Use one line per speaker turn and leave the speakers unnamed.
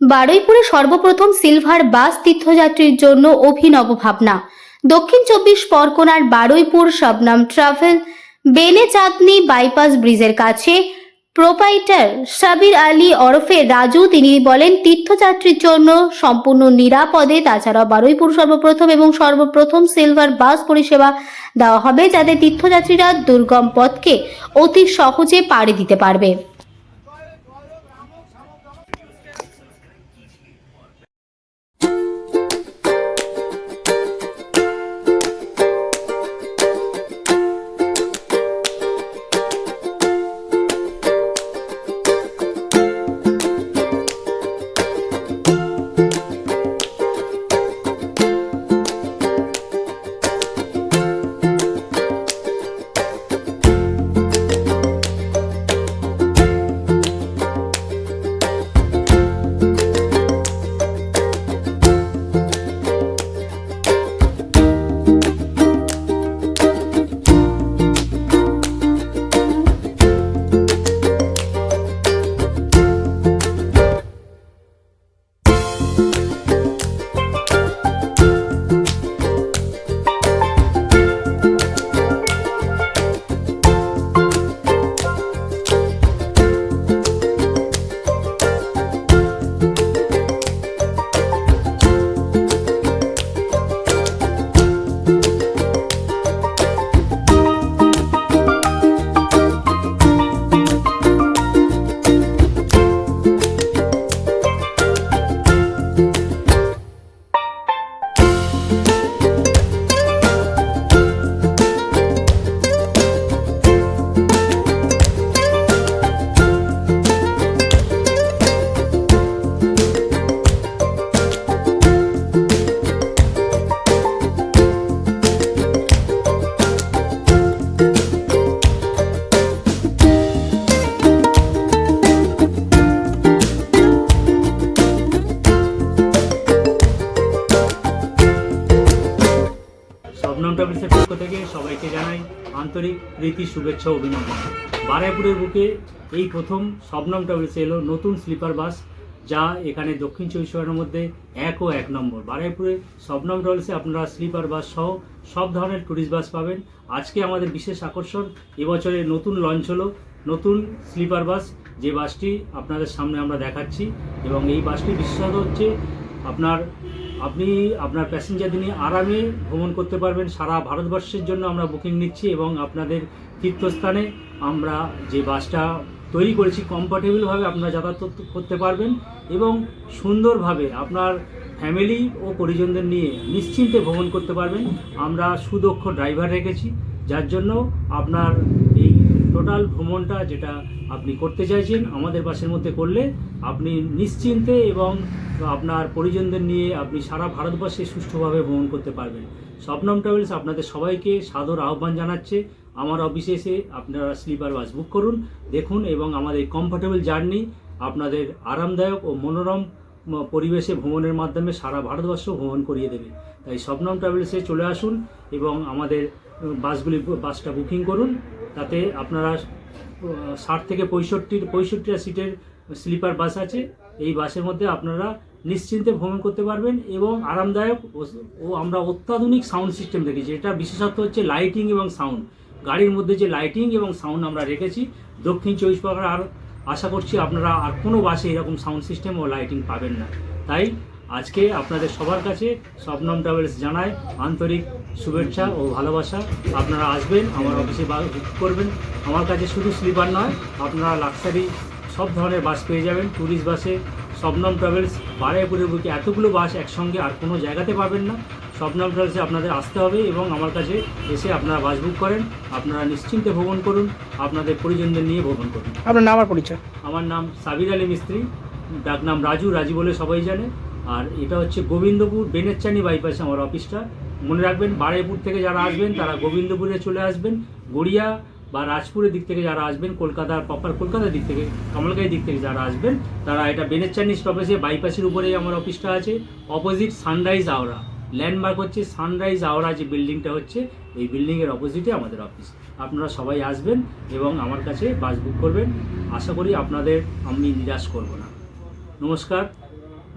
বারুইপুরে সর্বপ্রথম সিলভার বাস তীর্থযাত্রীর জন্য অভিনব ভাবনা। দক্ষিণ চব্বিশ পরগনার বারুইপুর শবনাম ট্রাভেল, বেনে চাঁদনি বাইপাস ব্রিজের কাছে। প্রোপাইটার সাবির আলী ওরফে রাজু, তিনি বলেন, তীর্থযাত্রীর জন্য সম্পূর্ণ নিরাপদে, তাছাড়াও বারুইপুর সর্বপ্রথম এবং সর্বপ্রথম সিলভার বাস পরিষেবা দেওয়া হবে, যাতে তীর্থযাত্রীরা দুর্গম পথকে অতি সহজে পাড়ি দিতে পারবে।
থেকে সবাইকে জানাই আন্তরিক প্রীতি, শুভেচ্ছা, অভিনন্দন। বারাইপুরের বুকে এই প্রথম শবনম ট্রাভেলসে এলো নতুন স্লিপার বাস, যা এখানে দক্ষিণ চব্বিশ পরগনার মধ্যে এক ও এক নম্বর। বারাইপুরে শবনম ট্রাভেলসে আপনারা স্লিপার বাস সহ সব ধরনের ট্যুরিস্ট বাস পাবেন। আজকে আমাদের বিশেষ আকর্ষণ, এবছরে নতুন লঞ্চ হলো নতুন স্লিপার বাস, যে বাসটি আপনাদের সামনে আমরা দেখাচ্ছি। এবং এই বাসটি বিশেষত হচ্ছে আপনার আপনি আপনার প্যাসেঞ্জার নিয়ে আরামে ভ্রমণ করতে পারবেন। সারা ভারতবর্ষের জন্য আমরা বুকিং নিচ্ছি এবং আপনাদের তীর্থস্থানে আমরা যে বাসটা তৈরি করেছি কমফর্টেবলভাবে আপনারা যাতায়াত করতে- পারবেন এবং সুন্দরভাবে আপনার ফ্যামিলি ও পরিজনদের নিয়ে নিশ্চিন্তে ভ্রমণ করতে পারবেন। আমরা সুদক্ষ ড্রাইভার রেখেছি, যার জন্য আপনার টোটাল ভ্রমণটা যেটা আপনি করতে চাইছেন, আমাদের বাসের মধ্যে করলে আপনি নিশ্চিন্তে এবং আপনার পরিজনদের নিয়ে আপনি সারা ভারতবর্ষে সুষ্ঠুভাবে ভ্রমণ করতে পারবেন। স্বপ্নম ট্রাভেলস আপনাদের সবাইকে সাদর আহ্বান জানাচ্ছে। আমার অফিসে এসে আপনারা স্লিপার বাস বুক করুন, দেখুন এবং আমাদের কমফোর্টেবল জার্নি আপনাদের আরামদায়ক ও মনোরম পরিবেশে ভ্রমণের মাধ্যমে সারা ভারতবর্ষ ভ্রমণ করিয়ে দেবে। তাই স্বপ্নম ট্রাভেলসে চলে আসুন এবং আমাদের বাসগুলি, বাসটা বুকিং করুন। তাতে আপনারা ষাট থেকে পঁয়ষট্টির পঁয়ষট্টিটা সিটের স্লিপার বাস আছে। এই বাসের মধ্যে আপনারা নিশ্চিন্তে ভ্রমণ করতে পারবেন এবং আরামদায়ক ও- আমরা অত্যাধুনিক সাউন্ড সিস্টেম রেখেছি এটা বিশেষত্ব হচ্ছে লাইটিং এবং সাউন্ড। গাড়ির মধ্যে যে লাইটিং এবং সাউন্ড আমরা রেখেছি, দক্ষিণ চব্বিশ পরগনা আর আশা করছি আপনারা আর কোনো বাসে এরকম সাউন্ড সিস্টেম ও লাইটিং পাবেন না। তাই আজকে আপনাদের সবার কাছে স্বপ্নম ট্রাভেলস জানায় আন্তরিক শুভেচ্ছা ও ভালোবাসা। আপনারা আসবেন আমার অফিসে বাস বুক করবেন। আমার কাছে শুধু স্লিপার নয় আপনারা লাক্সারি সব ধরনের বাস পেয়ে যাবেন। ট্যুরিস্ট বাসে শবনম ট্রাভেলস বারাইপুরের বুকে এতগুলো বাস একসঙ্গে আর কোনো জায়গাতে পাবেন না। শবনম ট্রাভেলসে আপনাদের আসতে হবে এবং আমার কাছে এসে আপনারা বাস বুক করেন। আপনারা নিশ্চিন্তে ভ্রমণ করুন আপনাদের পরিজনদের নিয়ে ভ্রমণ করুন।
আপনার নাম আর পরিচয়?
আমার নাম সাবির আলী মিস্ত্রি ডাক নাম রাজু রাজু বলে সবাই জানে। আর এটা হচ্ছে গোবিন্দপুর বেনেচ্চানি বাইপাসে আমার অফিসটা মনে রাখবেন, বারাইপুর থেকে যারা আসবেন, তারা গোবিন্দপুরে চলে আসবেন। গড়িয়া বা রাজপুরের দিক থেকে যারা আসবেন কলকাতার প্রপার কলকাতার দিক থেকে, কমলগাঁয়ের দিক থেকে যারা আসবেন, তারা এটা বেনেচ্চানি স্টপেজে বাইপাসের উপরেই আমার অফিসটা আছে। অপোজিট সানরাইজ আওড়া ল্যান্ডমার্ক হচ্ছে সানরাইজ আওড়া যে বিল্ডিংটা হচ্ছে, এই বিল্ডিংয়ের অপোজিটে আমাদের অফিস আপনারা সবাই আসবেন এবং আমার কাছে বাস বুক করবেন। আশা করি আপনাদের আমি নিরাশ করব না। নমস্কার।